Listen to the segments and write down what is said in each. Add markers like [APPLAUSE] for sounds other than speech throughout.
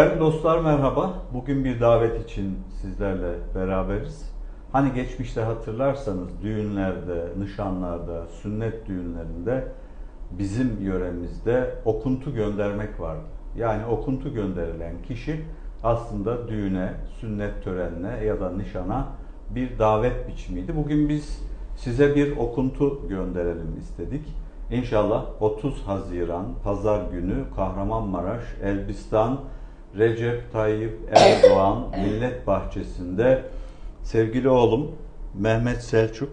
Sevgili dostlar merhaba. Bugün bir davet için sizlerle beraberiz. Hani geçmişte hatırlarsanız düğünlerde, nişanlarda, sünnet düğünlerinde bizim yöremizde okuntu göndermek vardı. Yani okuntu gönderilen kişi aslında düğüne, sünnet törenine ya da nişana bir davet biçimiydi. Bugün biz size bir okuntu gönderelim istedik. İnşallah 30 Haziran Pazar günü Kahramanmaraş, Elbistan, Recep Tayyip Erdoğan Millet Bahçesi'nde sevgili oğlum Mehmet Selçuk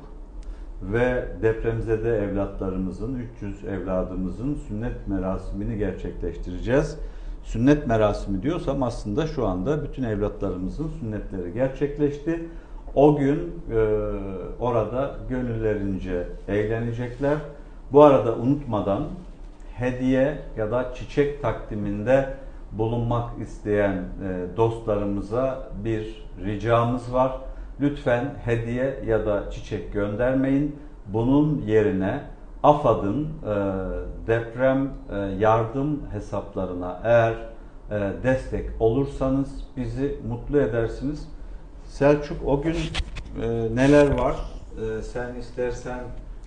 ve depremzede evlatlarımızın, 300 evladımızın sünnet merasimini gerçekleştireceğiz. Sünnet merasimi diyorsam aslında şu anda bütün evlatlarımızın sünnetleri gerçekleşti. O gün e, orada gönüllerince eğlenecekler. Bu arada unutmadan hediye ya da çiçek takdiminde bulunmak isteyen e, dostlarımıza bir ricamız var. Lütfen hediye ya da çiçek göndermeyin. Bunun yerine AFAD'ın e, deprem e, yardım hesaplarına eğer destek olursanız bizi mutlu edersiniz. Selçuk o gün neler var? Sen istersen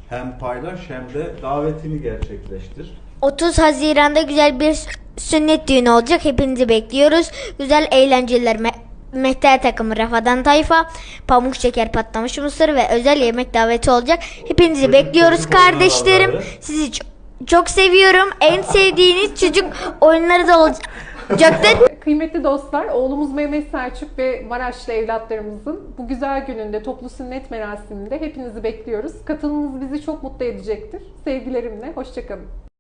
hem paylaş hem de davetini gerçekleştir. 30 Haziran'da güzel bir sünnet düğünü olacak. Hepinizi bekliyoruz. Güzel eğlenceler. Me- Mehter takımı Rafadan Tayfa, pamuk şeker patlamış mısır ve özel yemek daveti olacak. Hepinizi Çocuk- bekliyoruz çocuk kardeşlerim. Sizi çok, çok seviyorum. En sevdiğiniz çocuk oyunları da olacaktır. [LAUGHS] Kıymetli dostlar, oğlumuz Mehmet Selçuk ve Maraşlı evlatlarımızın bu güzel gününde toplu sünnet merasiminde hepinizi bekliyoruz. Katılımınız bizi çok mutlu edecektir. Sevgilerimle, hoşçakalın.